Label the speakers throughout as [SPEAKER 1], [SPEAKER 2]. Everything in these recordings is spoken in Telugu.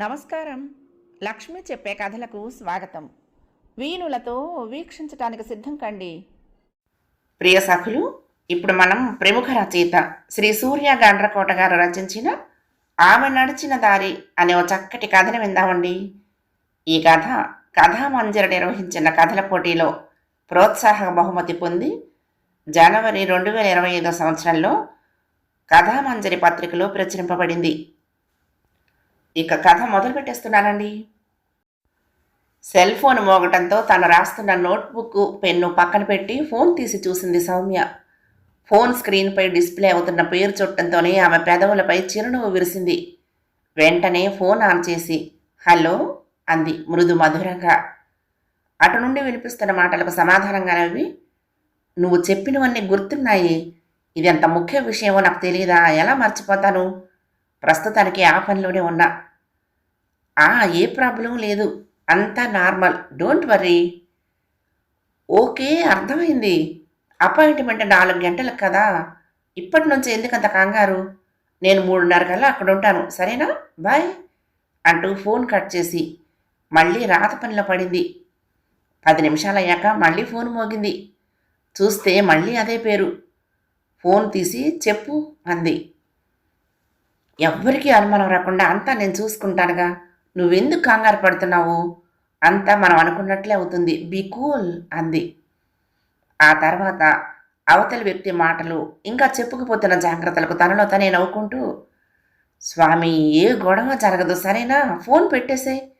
[SPEAKER 1] నమస్కారం. లక్ష్మి చెప్పే కథలకు స్వాగతం. వీణులతో వీక్షించటానికి సిద్ధం కండి.
[SPEAKER 2] ప్రియ సఖులు ఇప్పుడు మనం ప్రముఖ రచయిత శ్రీ సూర్య గండ్రకోట గారు రచించిన ఆమె నడిచిన దారి అనే ఓ చక్కటి కథను విందామండి. ఈ కథ కథామంజరి నిర్వహించిన కథల పోటీలో ప్రోత్సాహక బహుమతి పొంది జనవరి రెండు వేల ఇరవై ఐదో సంవత్సరంలో కథామంజరి పత్రికలో ప్రచురింపబడింది. ఇక కథ మొదలు పెట్టేస్తున్నానండి సెల్ ఫోన్ మోగటంతో తను రాస్తున్న నోట్బుక్ పెన్ను పక్కన పెట్టి ఫోన్ తీసి చూసింది సౌమ్య. ఫోన్ స్క్రీన్పై డిస్ప్లే అవుతున్న పేరు చుట్టంతోనే ఆమె పెదవులపై చిరునవ్వు విరిసింది. వెంటనే ఫోన్ ఆన్ చేసి హలో అంది మృదు మధురంగా అటు నుండి వినిపిస్తున్న మాటలకు సమాధానంగా నవ్వి నువ్వు చెప్పినవన్నీ గుర్తున్నాయి. ఇది ఎంత ముఖ్య విషయమో నాకు తెలియదా ఎలా మర్చిపోతాను? ప్రస్తుతానికి ఆ పనిలోనే ఉన్నా. ఆ ఏ ప్రాబ్లం లేదు. అంతా నార్మల్. డోంట్ వర్రీ ఓకే అర్థమైంది. అపాయింట్మెంట్ నాలుగు గంటలకు కదా? ఇప్పటి నుంచి ఎందుకంత కంగారు? నేను మూడున్నర కల్లా అక్కడ ఉంటాను. సరేనా? బాయ్. అంటూ ఫోన్ కట్ చేసి మళ్ళీ రాత పనిలో పడింది. పది నిమిషాలు అయ్యాక మళ్ళీ ఫోన్ మోగింది. చూస్తే మళ్ళీ అదే పేరు. ఫోన్ తీసి చెప్పు అంది. ఎవ్వరికీ అనుమానం రాకుండా అంతా నేను చూసుకుంటానుగా. నువ్వెందుకు కంగారు పడుతున్నావు? అంతా మనం అనుకున్నట్లే అవుతుంది. బీ కూల్ అంది. ఆ తర్వాత అవతలి వ్యక్తి మాటలు ఇంకా చెప్పుకుపోతున్న జాగ్రత్తలకు తనలో తనే నవ్వుకుంటూ స్వామి ఏ గొడవ జరగదు సరేనా? ఫోన్ పెట్టేసే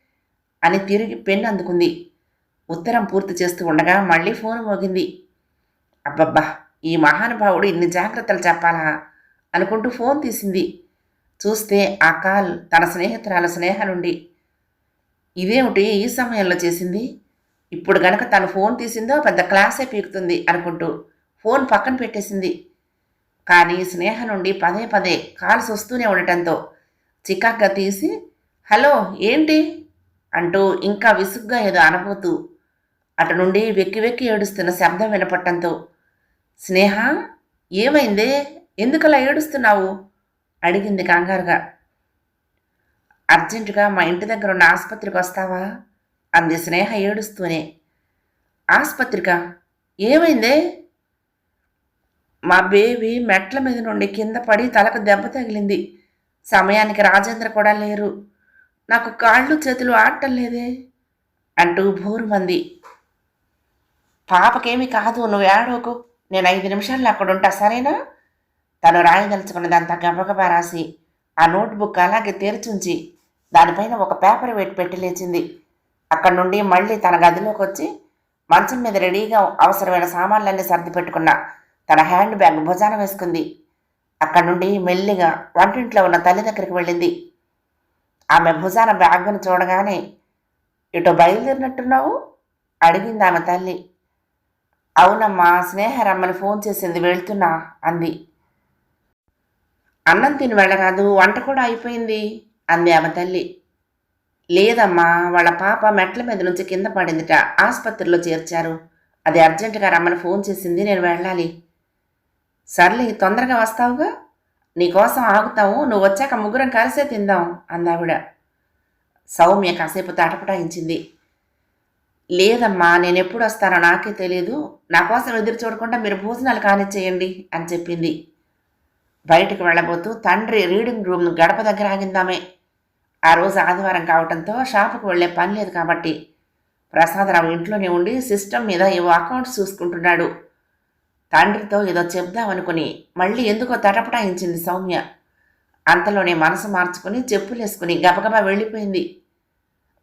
[SPEAKER 2] అని తిరిగి పెన్ అందుకుంది. ఉత్తరం పూర్తి చేస్తూ ఉండగా మళ్ళీ ఫోన్ మోగింది. అబ్బబ్బా ఈ మహానుభావుడు ఇన్ని జాగ్రత్తలు చెప్పాలా? అనుకుంటూ ఫోన్ తీసింది. చూస్తే ఆ కాల్ తన స్నేహితురాల స్నేహ నుండి ఇదేమిటి ఈ సమయంలో చేసింది? ఇప్పుడు గనక తను ఫోన్ తీసిందో పెద్ద క్లాసే పీకుతుంది అనుకుంటూ ఫోన్ పక్కన పెట్టేసింది. కానీ స్నేహ నుండి పదే పదే కాల్స్ వస్తూనే ఉండటంతో చికాగ్గా తీసి హలో ఏంటి? అంటూ ఇంకా విసుగ్గా ఏదో అనబోతూ అటు నుండి వెక్కి వెక్కి ఏడుస్తున్న శబ్దం వినపట్టంతో స్నేహ ఏమైందే? ఎందుకలా ఏడుస్తున్నావు? అడిగింది కంగారుగా. అర్జెంటుగా మా ఇంటి దగ్గర ఉన్న ఆసుపత్రికి వస్తావా? అంది స్నేహ ఏడుస్తూనే. ఆసుపత్రిక? ఏమైందే? మా బేబీ మెట్ల మీద నుండి కింద పడి తలకు దెబ్బ తగిలింది. సమయానికి రాజేంద్ర కూడా లేరు. నాకు కాళ్ళు చేతులు ఆడటం లేదే? అంటూ భూరుమంది. పాపకేమీ కాదు నువ్వు ఏడవకు. నేను ఐదు నిమిషాల్లో అక్కడ ఉంటా సరేనా? తను రాయదలుచుకున్నదంతా గబగబా రాసి ఆ నోట్బుక్ అలాగే తెరిచుంచి దానిపైన ఒక పేపర్ పెట్టి పెట్టి లేచింది. అక్కడి నుండి మళ్ళీ తన గదిలోకి వచ్చి మంచం మీద రెడీగా అవసరమైన సామాన్లన్నీ సర్ది పెట్టుకున్న తన హ్యాండ్ బ్యాగ్ భుజాన వేసుకుంది. అక్కడి నుండి మెల్లిగా వంటింట్లో ఉన్న తల్లి దగ్గరికి వెళ్ళింది. ఆమె భుజాన బ్యాగ్ను చూడగానే ఇటు బయలుదేరినట్టున్నావు? అడిగింది ఆమె తల్లి. అవునమ్మా స్నేహ రమ్మని ఫోన్ చేసింది వెళ్తున్నా అంది. అన్నం తిని వెళ్ళరాదు వంట కూడా అయిపోయింది అంది ఆమె తల్లి. లేదమ్మా వాళ్ళ పాప మెట్ల మీద నుంచి కింద పడిందిట ఆసుపత్రిలో చేర్చారు. అది అర్జెంటుగా రమ్మని ఫోన్ చేసింది నేను వెళ్ళాలి. సర్లే తొందరగా వస్తావుగా? నీకోసం ఆగుతాము నువ్వు వచ్చాక ముగ్గురం కలిసే తిందాం అందావిడ. సౌమ్య కాసేపు తటపటాయించింది. లేదమ్మా నేను ఎప్పుడు వస్తానో నాకే తెలియదు నా కోసం ఎదురు చూడకుండా మీరు భోజనాలు కానిచ్చేయండి అని చెప్పింది. బయటకు వెళ్ళబోతూ తండ్రి రీడింగ్ రూమ్ గడప దగ్గర ఆగిందామే. ఆ రోజు ఆదివారం కావడంతో షాపుకు వెళ్ళే పని లేదు కాబట్టి ప్రసాదరావు ఇంట్లోనే ఉండి సిస్టమ్ మీద ఏవో అకౌంట్స్ చూసుకుంటున్నాడు. తండ్రితో ఏదో చెప్దామనుకుని మళ్ళీ ఎందుకో తటపటాయించింది సౌమ్య. అంతలోనే మనసు మార్చుకుని చెప్పులేసుకుని గబగబా వెళ్ళిపోయింది.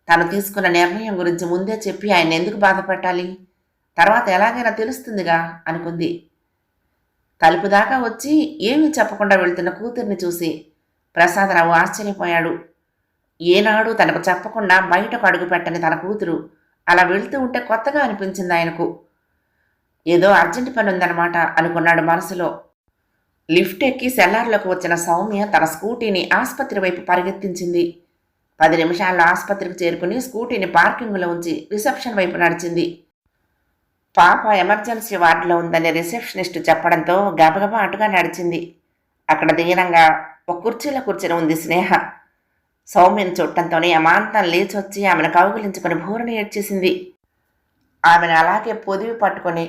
[SPEAKER 2] తను తీసుకున్న నిర్ణయం గురించి ముందే చెప్పి ఆయన ఎందుకు బాధపెట్టాలి? తర్వాత ఎలాగైనా తెలుస్తుందిగా అనుకుంది. తలుపు దాకా వచ్చి ఏమీ చెప్పకుండా వెళ్తున్న కూతుర్ని చూసి ప్రసాదరావు ఆశ్చర్యపోయాడు. ఏనాడు తనకు చెప్పకుండా బయటకు అడుగు పెట్టని తన కూతురు అలా వెళ్తూ ఉంటే కొత్తగా అనిపించింది ఆయనకు. ఏదో అర్జెంట్ పని ఉందన్నమాట అనుకున్నాడు మనసులో. లిఫ్ట్ ఎక్కి సెల్లార్లోకి వచ్చిన సౌమ్య తన స్కూటీని ఆసుపత్రి వైపు పరిగెత్తించింది. పది నిమిషాల్లో ఆసుపత్రికి చేరుకుని స్కూటీని పార్కింగ్లో ఉంచి రిసెప్షన్ వైపు నడిచింది. పాప ఎమర్జెన్సీ వార్డులో ఉందని రిసెప్షనిస్ట్ చెప్పడంతో గబగబా అటుగా నడిచింది. అక్కడ దీనంగా ఒక కుర్చీలో కూర్చుని ఉంది స్నేహ. సౌమ్యను చూడటంతోనే అమాంతం లేచొచ్చి ఆమెను కౌగులించుకుని భూరణ ఏడ్చేసింది. ఆమెను అలాగే పొదివి పట్టుకొని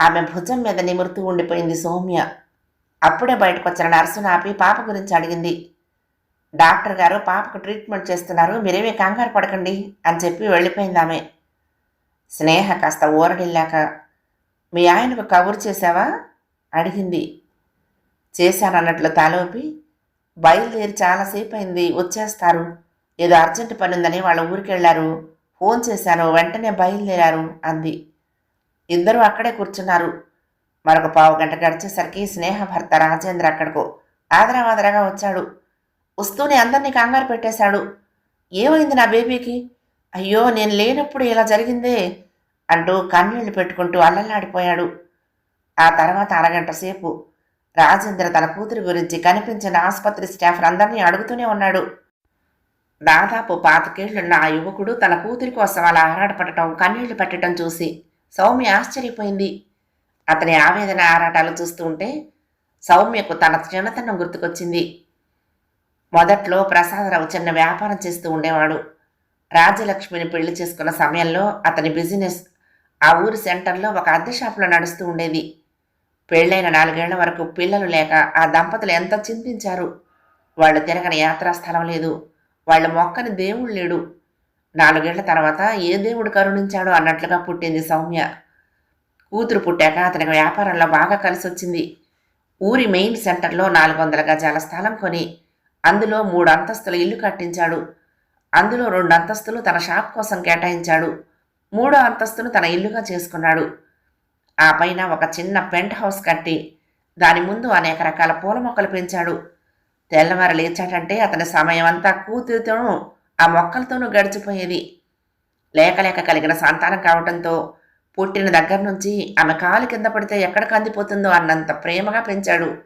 [SPEAKER 2] ఆమె భుజం మీద నిమురుతూ ఉండిపోయింది సౌమ్య. అప్పుడే బయటకు వచ్చిన నర్సును ఆపి పాప గురించి అడిగింది. డాక్టర్ గారు పాపకు ట్రీట్మెంట్ చేస్తున్నారు మీరేమీ కంగారు పడకండి అని చెప్పి వెళ్ళిపోయింది ఆమె. స్నేహ కాస్త ఊరడిల్లాక మీ ఆయనకు కబురు చేశావా? అడిగింది. చేశానన్నట్లు తలోపి బయలుదేరి చాలాసేపు అయింది వచ్చేస్తారు. ఏదో అర్జెంటు పని ఉందని వాళ్ళ ఊరికి వెళ్ళారు ఫోన్ చేశాను వెంటనే బయలుదేరారు అంది. ఇద్దరూ అక్కడే కూర్చున్నారు. మరొక పావు గంట గడిచేసరికి స్నేహ భర్త రాజేంద్ర అక్కడకు ఆదరావాదరాగా వచ్చాడు. వస్తూనే అందరినీ కంగారు పెట్టేశాడు. ఏమైంది నా బేబీకి? అయ్యో నేను లేనప్పుడు ఇలా జరిగిందే అంటూ కన్నీళ్ళు పెట్టుకుంటూ అల్లల్లాడిపోయాడు. ఆ తర్వాత అరగంట సేపు రాజేంద్ర తన కూతురి గురించి కనిపించిన ఆసుపత్రి స్టాఫ్ అందరినీ అడుగుతూనే ఉన్నాడు. దాదాపు పాతకేళ్ళున్న ఆ యువకుడు తన కూతురి కోసం అలా ఆరాటపడటం కన్నీళ్ళు పెట్టడం చూసి సౌమ్య ఆశ్చర్యపోయింది. అతని ఆవేదన ఆరాటాలు చూస్తూ ఉంటే సౌమ్యకు తన చిన్నతనం గుర్తుకొచ్చింది. మొదట్లో ప్రసాదరావు చిన్న వ్యాపారం చేస్తూ ఉండేవాడు. రాజలక్ష్మిని పెళ్ళి చేసుకున్న సమయంలో అతని బిజినెస్ ఆ ఊరి సెంటర్లో ఒక అద్దె షాపులో నడుస్తూ ఉండేది. పెళ్ళైన నాలుగేళ్ళ వరకు పిల్లలు లేక ఆ దంపతులు ఎంత చింతించారు? వాళ్ళు తిరగని యాత్రా స్థలం లేదు. వాళ్ళ మొక్కని దేవుడు లేడు. నాలుగేళ్ళ తర్వాత ఏ దేవుడు కరుణించాడో అన్నట్లుగా పుట్టింది సౌమ్య. కూతురు పుట్టాక అతనికి వ్యాపారంలో బాగా కలిసి వచ్చింది. ఊరి మెయిన్ సెంటర్లో నాలుగు వందల గజాల స్థలం కొని అందులో మూడు అంతస్తుల ఇల్లు కట్టించాడు. అందులో రెండు అంతస్తులు తన షాప్ కోసం కేటాయించాడు. మూడో అంతస్తును తన ఇల్లుగా చేసుకున్నాడు. ఆ పైన ఒక చిన్న పెంట్ హౌస్ కట్టి దాని ముందు అనేక రకాల పూల మొక్కలు పెంచాడు. తెల్లవారు లేచాడంటే అతని సమయం అంతా కూతురితోనూ ఆ మొక్కలతోనూ గడిచిపోయేది. లేకలేక కలిగిన సంతానం కావడంతో పుట్టిన దగ్గర నుంచి ఆమె కాలు కింద పడితే ఎక్కడ కందిపోతుందో అన్నంత ప్రేమగా పెంచాడు.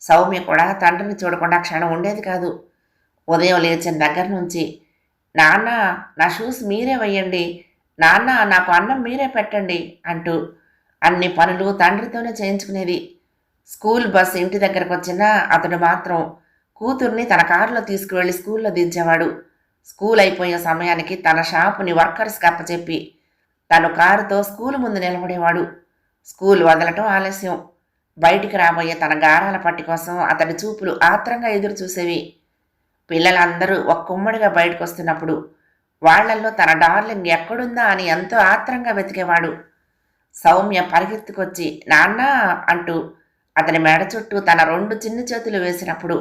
[SPEAKER 2] సౌమ్య కూడా తండ్రిని చూడకుండా క్షణం ఉండేది కాదు. ఉదయం లేచిన దగ్గర నుంచి నాన్న నా షూస్ మీరే వేయండి. నాన్న నాకు అన్నం మీరే పెట్టండి అంటూ అన్ని పనులు తండ్రితోనే చేయించుకునేది. స్కూల్ బస్ ఇంటి దగ్గరకు వచ్చినా అతడు మాత్రం కూతుర్ని తన కారులో తీసుకువెళ్ళి స్కూల్లో దించేవాడు. స్కూల్ అయిపోయే సమయానికి తన షాపుని వర్కర్స్కి అప్పచెప్పి తను కారుతో స్కూల్ ముందు నిలబడేవాడు. స్కూల్ వదలటం ఆలస్యం. బయటికి రాబోయే తన గారాల పట్టి కోసం అతడి చూపులు ఆత్రంగా ఎదురు చూసేవి పిల్లలందరూ ఒక్కొమ్మడిగా బయటకు వస్తున్నప్పుడు వాళ్ళల్లో తన డార్లింగ్ ఎక్కడుందా అని ఎంతో ఆత్రంగా వెతికేవాడు. సౌమ్య పరిగెత్తుకొచ్చి నాన్న అంటూ అతని మెడ చుట్టూ తన రెండు చిన్న చేతులు వేసినప్పుడు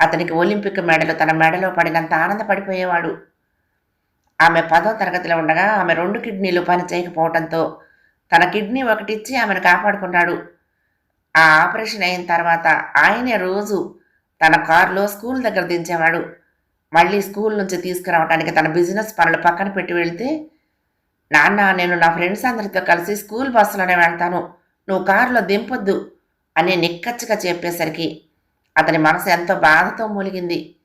[SPEAKER 2] అతనికి ఒలింపిక్ మెడలు తన మెడలో పడినంత ఆనందపడిపోయేవాడు. ఆమె పదో తరగతిలో ఉండగా ఆమె రెండు కిడ్నీలు పని చేయకపోవడంతో తన కిడ్నీ ఒకటిచ్చి ఆమెను కాపాడుకున్నాడు. ఆ ఆపరేషన్ అయిన తర్వాత ఆయనే రోజు తన కారులో స్కూల్ దగ్గర దించేవాడు. మళ్ళీ స్కూల్ నుంచి తీసుకురావడానికి తన బిజినెస్ పనులు పక్కన పెట్టి వెళ్తే నాన్న నేను నా ఫ్రెండ్స్ అందరితో కలిసి స్కూల్ బస్సులోనే వెళ్తాను. నువ్వు కారులో దింపొద్దు అని నిక్కచ్చిగా చెప్పేసరికి అతని మనసు ఎంతో బాధతో మూలిగింది.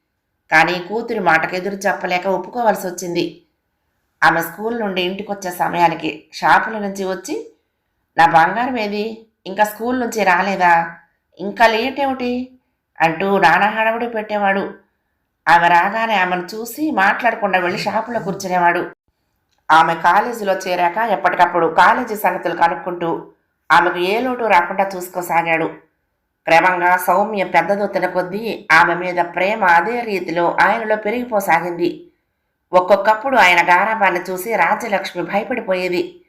[SPEAKER 2] కానీ కూతురి మాటకు ఎదురు చెప్పలేక ఒప్పుకోవాల్సి వచ్చింది. ఆమె స్కూల్ నుండి ఇంటికి వచ్చే సమయానికి షాపుల నుంచి వచ్చి నా బంగారం ఏది? ఇంకా స్కూల్ నుంచి రాలేదా? ఇంకా లేట్ ఏమిటి? అంటూ నానా హడావుడి పెట్టేవాడు. ఆమె రాగానే ఆమెను చూసి మాట్లాడకుండా వెళ్ళి షాపులో కూర్చునేవాడు. ఆమె కాలేజీలో చేరాక ఎప్పటికప్పుడు కాలేజీ సంగతులు కనుక్కుంటూ ఆమెకు ఏ లోటు రాకుండా చూసుకోసాగాడు. క్రమంగా సౌమ్య పెద్దదొత్తిన కొద్దీ ఆమె మీద ప్రేమ అదే రీతిలో ఆయనలో పెరిగిపోసాగింది. ఒక్కొక్కప్పుడు ఆయన గారాబాన్ని చూసి రాజ్యలక్ష్మి భయపడిపోయేది.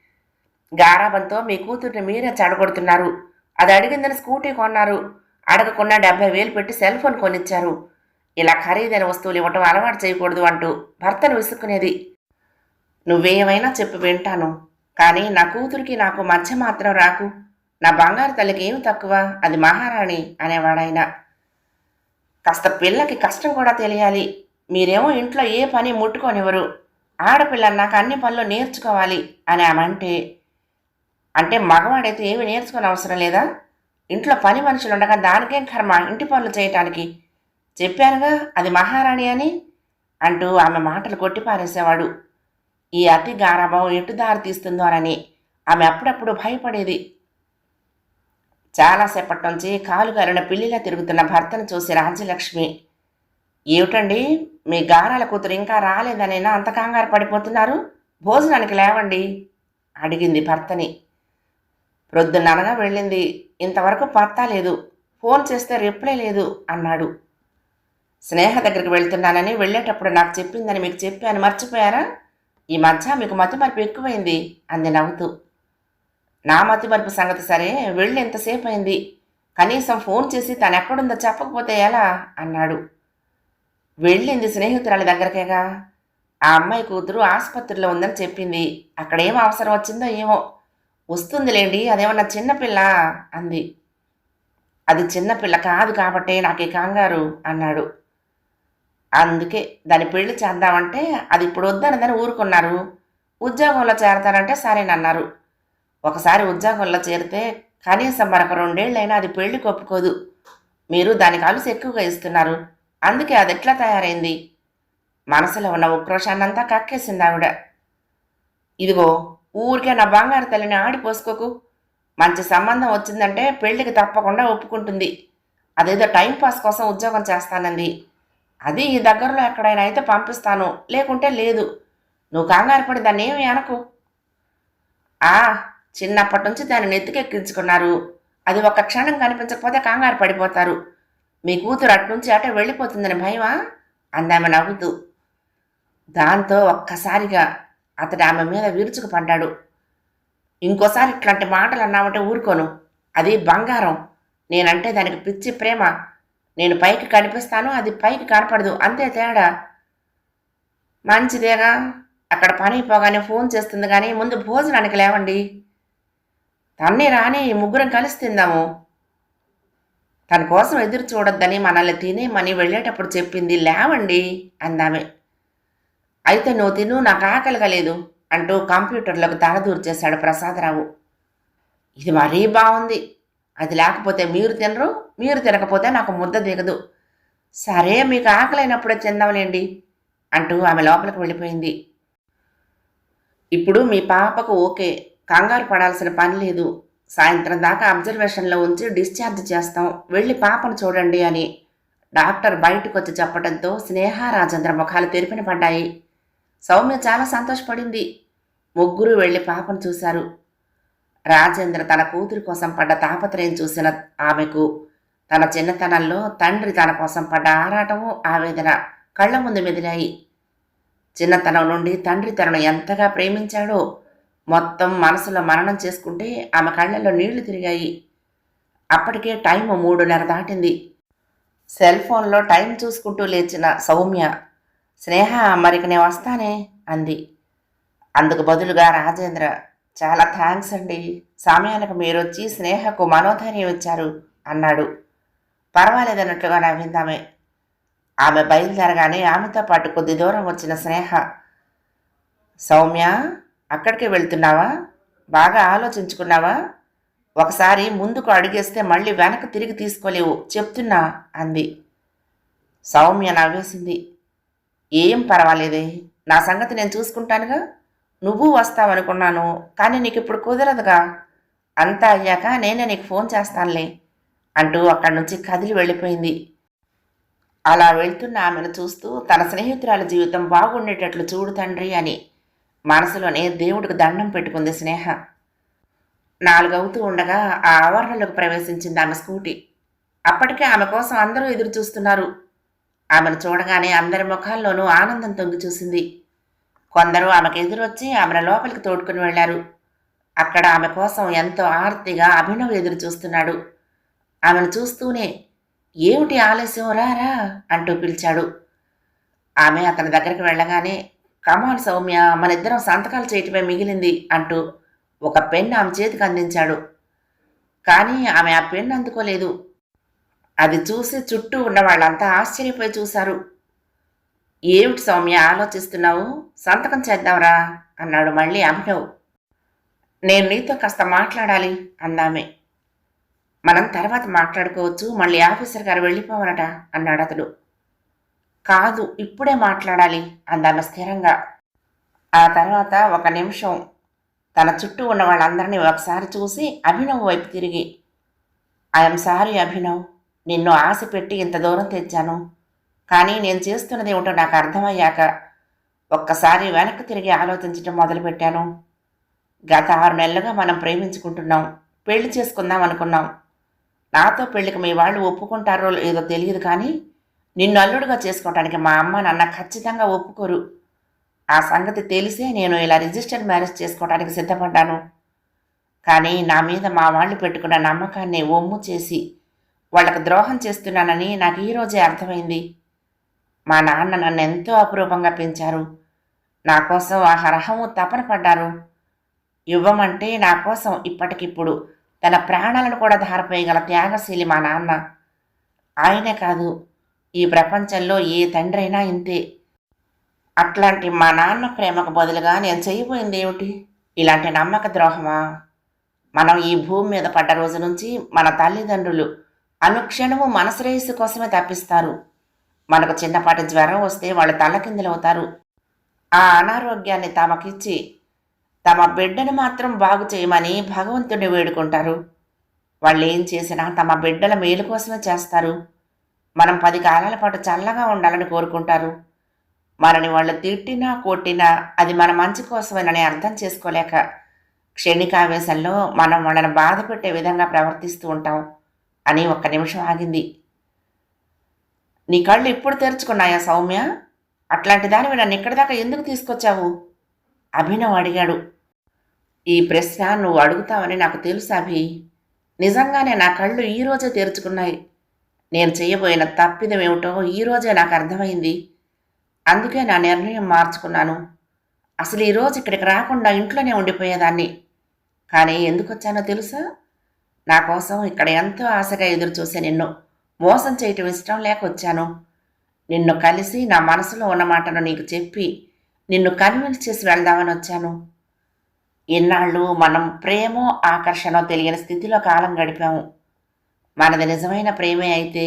[SPEAKER 2] గారాబంతో మీ కూతుర్ని మీరే చెడగొడుతున్నారు. అది అడిగిందని స్కూటీ కొన్నారు. అడగకుండా డెబ్బై వేలు పెట్టి సెల్ ఫోన్ కొనిచ్చారు. ఇలా ఖరీదైన వస్తువులు ఇవ్వటం అలవాటు చేయకూడదు అంటూ భర్తను విసుక్కునేది. నువ్వేమైనా చెప్పి వింటాను. కానీ నా కూతురికి నాకు మధ్య మాత్రం రాకు. నా బంగారు తల్లికి ఏమి తక్కువ? అది మహారాణి అనేవాడాయన. కాస్త పిల్లకి కష్టం కూడా తెలియాలి. మీరేమో ఇంట్లో ఏ పని ముట్టుకోనివ్వరు. ఆడపిల్ల నాకు అన్ని పనులు నేర్చుకోవాలి అని ఆమె అంటే. అంటే మగవాడైతే ఏమి నేర్చుకునే అవసరం లేదా? ఇంట్లో పని మనుషులు ఉండగా దానికేం కర్మ? ఇంటి పనులు చేయటానికి. చెప్పానుగా అది మహారాణి అని అంటూ ఆమె మాటలు కొట్టి పారేసేవాడు. ఈ అతి గారాభం ఎటు దారి తీస్తుందోనని ఆమె అప్పుడప్పుడు భయపడేది. చాలాసేపటి నుంచి కాలు కాలిన పిల్లిలా తిరుగుతున్న భర్తను చూసి రాజ్యలక్ష్మి ఏమిటండి? మీ గారాల కూతురు ఇంకా రాలేదనేనా అంత కంగారు పడిపోతున్నారు? భోజనానికి లేవండి? అడిగింది భర్తని. ప్రొద్దున్ననగా వెళ్ళింది. ఇంతవరకు పత్తా లేదు ఫోన్ చేస్తే రిప్లై లేదు అన్నాడు. స్నేహ దగ్గరికి వెళ్తున్నానని వెళ్ళేటప్పుడు నాకు చెప్పిందని మీకు చెప్పాను మర్చిపోయారా? ఈ మధ్య మీకు మతిమరుపు ఎక్కువైంది అంది నవ్వుతూ. నా మతిమరుపు సంగతి సరే వెళ్ళి ఎంతసేపు అయింది? కనీసం ఫోన్ చేసి తను ఎక్కడుందో చెప్పకపోతే ఎలా? అన్నాడు. వెళ్ళింది స్నేహితురాలి దగ్గరకేగా. ఆ అమ్మాయి కూతురు ఆసుపత్రిలో ఉందని చెప్పింది. అక్కడేం అవసరం వచ్చిందో ఏమో వస్తుందిలేండి అదేమన్నా చిన్నపిల్ల అంది. అది చిన్నపిల్ల కాదు కాబట్టే నాకు ఈ కంగారు అన్నాడు. అందుకే దాని పెళ్ళి చేద్దామంటే అది ఇప్పుడు వద్దనదని ఊరుకున్నారు. ఉద్యోగంలో చేరతానంటే సరేనన్నారు. ఒకసారి ఉద్యోగంలో చేరితే కనీసం మరొక రెండేళ్ళైనా అది పెళ్ళి కొప్పుకోదు. మీరు దానికి అలుసు ఎక్కువగా ఇస్తున్నారు. అందుకే అది ఎట్లా తయారైంది? మనసులో ఉన్న ఉక్రోషాన్నంతా కక్కేసింది ఆవిడ. ఇదిగో ఊరికే నా బంగారు తల్లిని ఆడిపోసుకోకు మంచి సంబంధం వచ్చిందంటే పెళ్ళికి తప్పకుండా ఒప్పుకుంటుంది. అదేదో టైంపాస్ కోసం ఉద్యోగం చేస్తానంది. అది ఈ దగ్గరలో ఎక్కడైనా అయితే పంపిస్తాను. లేకుంటే లేదు. నువ్వు కంగారు పడి దాన్ని ఏమి అనకు. ఆ చిన్నప్పటి నుంచి దాన్ని నెత్తికెక్కించుకున్నారు. అది ఒక క్షణం కనిపించకపోతే కంగారు పడిపోతారు. మీ కూతురు అట్నుంచి అటే వెళ్ళిపోతుందని భయమా? అందామె నవ్వుతూ. దాంతో ఒక్కసారిగా అతడు ఆమె మీద విరుచుకు పడ్డాడు. ఇంకోసారి ఇట్లాంటి మాటలు అన్నామంటే ఊరుకోను. అది బంగారం. నేనంటే దానికి పిచ్చి ప్రేమ. నేను పైకి కనిపిస్తాను అది పైకి కనపడదు. అంతే తేడా? మంచిదేగా? అక్కడ పని పోగానే ఫోన్ చేస్తుంది కానీ ముందు భోజనానికి లేవండి. తన్నే రాని ముగ్గురం కలిసి తిందాము. తన కోసం ఎదురు చూడొద్దని మనల్ని తినేమని వెళ్ళేటప్పుడు చెప్పింది లేవండి అందామే. అయితే నువ్వు తిను నాకు ఆకలిగలేదు అంటూ కంప్యూటర్లోకి తలదూర్చేశాడు ప్రసాదరావు. ఇది మరీ బాగుంది. అది లేకపోతే మీరు తినరు మీరు తినకపోతే నాకు ముద్ద దిగదు. సరే మీకు ఆకలైనప్పుడే చెందాంలేండి అంటూ ఆమె లోపలికి వెళ్ళిపోయింది. ఇప్పుడు మీ పాపకు ఓకే కంగారు పడాల్సిన పని లేదు. సాయంత్రం దాకా అబ్జర్వేషన్లో ఉంచి డిశ్చార్జ్ చేస్తాం. వెళ్ళి పాపను చూడండి అని డాక్టర్ బయటకు వచ్చి చెప్పడంతో స్నేహ రాజేంద్ర ముఖాలు తెరిపిన పడ్డాయి. సౌమ్య చాలా సంతోషపడింది. ముగ్గురు వెళ్ళి పాపను చూశారు. రాజేంద్ర తన కూతురి కోసం పడ్డ తాపత్రయం చూసిన ఆమెకు తన చిన్నతనంలో తండ్రి తన కోసం పడ్డ ఆరాటము ఆవేదన కళ్ళ ముందు మెదిలాయి. చిన్నతనం నుండి తండ్రి తనను ఎంతగా ప్రేమించాడో మొత్తం మనసులో మరణం చేసుకుంటే ఆమె కళ్ళల్లో నీళ్ళు తిరిగాయి. అప్పటికే టైం మూడున్నర దాటింది. సెల్ ఫోన్లో టైం చూసుకుంటూ లేచిన సౌమ్య స్నేహ మరికి నేను వస్తానే అంది. అందుకు బదులుగా రాజేంద్ర చాలా థ్యాంక్స్ అండి. సమయానికి మీరు వచ్చి స్నేహకు మనోధైర్యం ఇచ్చారు అన్నాడు. పర్వాలేదన్నట్లుగా నవ్విందామె. ఆమె బయలుదేరగానే ఆమెతో పాటు కొద్ది దూరం వచ్చిన స్నేహ. సౌమ్య అక్కడికి వెళ్తున్నావా? బాగా ఆలోచించుకున్నావా? ఒకసారి ముందుకు అడిగేస్తే మళ్ళీ వెనక్కి తిరిగి తీసుకోలేవు చెప్తున్నా అంది. సౌమ్య నవ్వేసింది. ఏం పర్వాలేదే. నా సంగతి నేను చూసుకుంటానుగా. నువ్వు వస్తావనుకున్నాను కానీ నీకు ఇప్పుడు కుదరదుగా. అంతా అయ్యాక నేనే నీకు ఫోన్ చేస్తానులే అంటూ అక్కడి నుంచి కదిలి వెళ్ళిపోయింది. అలా వెళ్తున్న ఆమెను చూస్తూ తన స్నేహితురాల జీవితం బాగుండేటట్లు చూడు తండ్రి అని మనసులోనే దేవుడికి దండం పెట్టుకుంది స్నేహ. నాలుగవుతూ ఉండగా ఆ ఆవరణలోకి ప్రవేశించింది ఆమె స్కూటీ. అప్పటికే ఆమె కోసం అందరూ ఎదురు చూస్తున్నారు ఆమెను చూడగానే అందరి ముఖాల్లోనూ ఆనందం తొంగి చూసింది. కొందరు ఆమెకు ఎదురొచ్చి ఆమెను లోపలికి తోడుకుని వెళ్ళారు అక్కడ ఆమె కోసం ఎంతో ఆర్తిగా అభినవ్ ఎదురు చూస్తున్నాడు. ఆమెను చూస్తూనే ఏమిటి ఆలస్యం? రారా అంటూ పిలిచాడు. ఆమె అతని దగ్గరికి వెళ్ళగానే కమాన్ సౌమ్య మనిద్దరం సంతకాలు చేయటమే మిగిలింది అంటూ ఒక పెన్ ఆమె చేతికి అందించాడు. కానీ ఆమె ఆ పెన్ అందుకోలేదు. అది చూసి చుట్టూ ఉన్న వాళ్ళంతా ఆశ్చర్యపోయి చూశారు. ఏమిటి సౌమ్య ఆలోచిస్తున్నావు? సంతకం చేద్దాంరా అన్నాడు మళ్ళీ అభినవ్ నేను నీతో కాస్త మాట్లాడాలి అందామే. మనం తర్వాత మాట్లాడుకోవచ్చు మళ్ళీ ఆఫీసర్ గారు వెళ్ళిపోవాలట అన్నాడు అతడు. కాదు ఇప్పుడే మాట్లాడాలి అందామె స్థిరంగా. ఆ తర్వాత ఒక నిమిషం తన చుట్టూ ఉన్న వాళ్ళందరినీ ఒకసారి చూసి అభినవ్ వైపు తిరిగి ఐఎమ్ సారీ అభినవ్ నిన్ను ఆశ పెట్టి ఇంత దూరం తెచ్చాను. కానీ నేను చేస్తున్నది ఏమిటో నాకు అర్థమయ్యాక ఒక్కసారి వెనక్కి తిరిగి ఆలోచించడం మొదలుపెట్టాను. గత ఆరు నెలలుగా మనం ప్రేమించుకుంటున్నాం. పెళ్ళి చేసుకుందాం అనుకున్నాం. నాతో పెళ్ళికి మీ వాళ్ళు ఒప్పుకుంటారో లేదో తెలియదు కానీ నిన్ను అల్లుడుగా చేసుకోవటానికి మా అమ్మ నాన్న ఖచ్చితంగా ఒప్పుకోరు. ఆ సంగతి తెలిసే నేను ఇలా రిజిస్టర్డ్ మ్యారేజ్ చేసుకోవడానికి సిద్ధపడ్డాను. కానీ నా మీద మా వాళ్ళు పెట్టుకున్న నమ్మకాన్ని ఒమ్ము చేసి వాళ్ళకు ద్రోహం చేస్తున్నానని నాకు ఈరోజే అర్థమైంది. మా నాన్న నన్ను ఎంతో అపురూపంగా పెంచారు. నా కోసం ఆ హరహము తపన పడ్డారు. ఇవ్వమంటే నా కోసం ఇప్పటికిప్పుడు తన ప్రాణాలను కూడా ధారపోయగల త్యాగశీలి మా నాన్న. ఆయనే కాదు ఈ ప్రపంచంలో ఏ తండ్రి అయినా ఇంతే. అట్లాంటి మా నాన్న ప్రేమకు బదులుగా నేను చేయబోయింది ఏమిటి? ఇలాంటి నమ్మక ద్రోహమా? మనం ఈ భూమి మీద పడ్డ రోజు నుంచి మన తల్లిదండ్రులు అనుక్షణము మనశ్రయస్సు కోసమే తప్పిస్తారు. మనకు చిన్నపాటి జ్వరం వస్తే వాళ్ళు తల్లకిందులవుతారు ఆ అనారోగ్యాన్ని తమకిచ్చి తమ బిడ్డను మాత్రం బాగు చేయమని భగవంతుడిని వేడుకుంటారు. వాళ్ళు ఏం చేసినా తమ బిడ్డల మేలు కోసమే చేస్తారు. మనం పది కాలాల పాటు చల్లగా ఉండాలని కోరుకుంటారు. మనని వాళ్ళు తిట్టినా కొట్టినా అది మన మంచి కోసమేనని అర్థం చేసుకోలేక క్షణికావేశంలో మనం వాళ్ళని బాధ పెట్టే విధంగా ప్రవర్తిస్తూ ఉంటాం. అని ఒక్క నిమిషం ఆగింది. నీ కళ్ళు ఇప్పుడు తెరుచుకున్నాయా సౌమ్య? అట్లాంటి దానివి నన్ను ఇక్కడి దాకా ఎందుకు తీసుకొచ్చావు? అభినవ్ అడిగాడు. ఈ ప్రశ్న నువ్వు అడుగుతావని నాకు తెలుసు అభి. నిజంగానే నా కళ్ళు ఈరోజే తెరుచుకున్నాయి. నేను చేయబోయిన తప్పిదం ఏమిటో ఈరోజే నాకు అర్థమైంది. అందుకే నా నిర్ణయం మార్చుకున్నాను. అసలు ఈరోజు ఇక్కడికి రాకుండా ఇంట్లోనే ఉండిపోయేదాన్ని. కానీ ఎందుకు వచ్చానో తెలుసా? నా కోసం ఇక్కడ ఎంతో ఆశగా ఎదురు చూసే నిన్ను మోసం చేయటం ఇష్టం లేక వచ్చాను. నిన్ను కలిసి నా మనసులో ఉన్న మాటను నీకు చెప్పి నిన్ను కన్విన్స్ చేసి వెళ్దామని వచ్చాను. ఇన్నాళ్ళు మనం ప్రేమో ఆకర్షణో తెలియని స్థితిలో కాలం గడిపాము. మనది నిజమైన ప్రేమే అయితే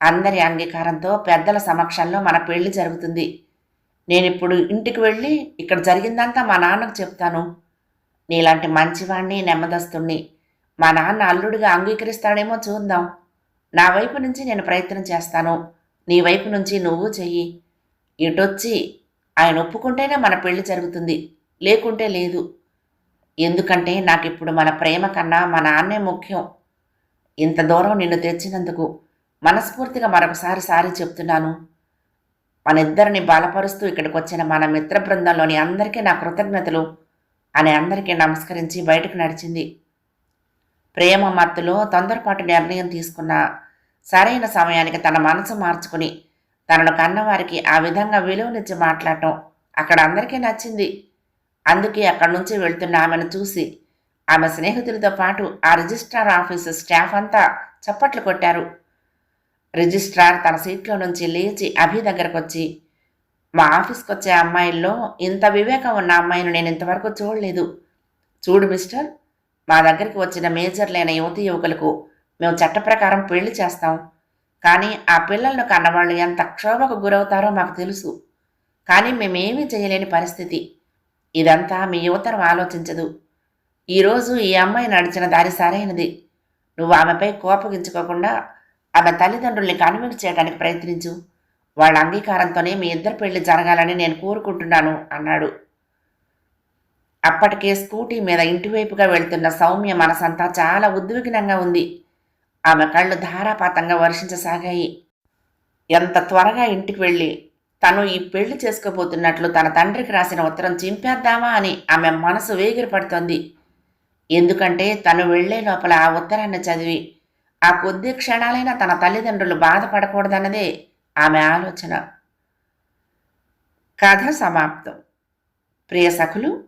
[SPEAKER 2] అందరి అంగీకారంతో పెద్దల సమక్షంలో మన పెళ్ళి జరుగుతుంది. నేను ఇప్పుడు ఇంటికి వెళ్ళి ఇక్కడ జరిగిందంతా మా నాన్నకు చెప్తాను. నీలాంటి మంచివాణ్ణి నెమ్మదస్తుణ్ణి మా నాన్న అల్లుడిగా అంగీకరిస్తాడేమో చూద్దాం. నా వైపు నుంచి నేను ప్రయత్నం చేస్తాను. నీ వైపు నుంచి నువ్వు చెయ్యి. ఇటొచ్చి ఆయన ఒప్పుకుంటేనే మన పెళ్ళి జరుగుతుంది. లేకుంటే లేదు. ఎందుకంటే నాకు ఇప్పుడు మన ప్రేమ కన్నా మా నాన్నే ముఖ్యం. ఇంత దూరం నిన్ను తెచ్చినందుకు మనస్ఫూర్తిగా మరొకసారి సారి చెప్తున్నాను. మన ఇద్దరిని బలపరుస్తూ ఇక్కడికి వచ్చిన మన మిత్ర బృందంలోని అందరికీ నా కృతజ్ఞతలు అని అందరికీ నమస్కరించి బయటకు నడిచింది. ప్రేమ మత్తులో తొందరపాటు నిర్ణయం తీసుకున్న సరైన సమయానికి తన మనసు మార్చుకుని తనను కన్నవారికి ఆ విధంగా విలువనిచ్చి మాట్లాడటం అక్కడ అందరికీ నచ్చింది. అందుకే అక్కడి నుంచి వెళ్తున్న ఆమెను చూసి ఆమె స్నేహితులతో పాటు ఆ రిజిస్ట్రార్ ఆఫీసు స్టాఫ్ అంతా చప్పట్లు కొట్టారు. రిజిస్ట్రార్ తన సీట్లో నుంచి లేచి అభి దగ్గరకు వచ్చి మా ఆఫీస్కి వచ్చే అమ్మాయిల్లో ఇంత వివేకం ఉన్న అమ్మాయిని నేను ఇంతవరకు చూడలేదు. చూడు మిస్టర్ మా దగ్గరికి వచ్చిన మేజర్లైన యువతి యువకులకు మేము చట్ట ప్రకారం పెళ్ళి చేస్తాం. కానీ ఆ పిల్లలను కన్నవాళ్ళు ఎంత క్షోభకు గురవుతారో మాకు తెలుసు. కానీ మేమేమీ చేయలేని పరిస్థితి. ఇదంతా మీ యువతరం ఆలోచించదు. ఈరోజు ఈ అమ్మాయి నడిచిన దారి సరైనది. నువ్వు ఆమెపై కోపగించుకోకుండా ఆమె తల్లిదండ్రుల్ని కన్విన్స్ చేయడానికి ప్రయత్నించు. వాళ్ళ అంగీకారంతోనే మీ ఇద్దరు పెళ్ళి జరగాలని నేను కోరుకుంటున్నాను అన్నాడు. అప్పటికే స్కూటీ మీద ఇంటివైపుగా వెళ్తున్న సౌమ్య మనసంతా చాలా ఉద్విగ్నంగా ఉంది. ఆమె కళ్ళు ధారాపాతంగా వర్షించసాగాయి. ఎంత త్వరగా ఇంటికి వెళ్ళి తను ఈ పెళ్ళి చేసుకోబోతున్నట్లు తన తండ్రికి రాసిన ఉత్తరం చింపేద్దామా అని ఆమె మనసు వేగిరపడుతోంది. ఎందుకంటే తను వెళ్ళే లోపల ఆ ఉత్తరాన్ని చదివి ఆ కొద్ది క్షణాలైనా తన తల్లిదండ్రులు బాధపడకూడదన్నదే ఆమె ఆలోచన. కథ సమాప్తం. ప్రియ సఖులు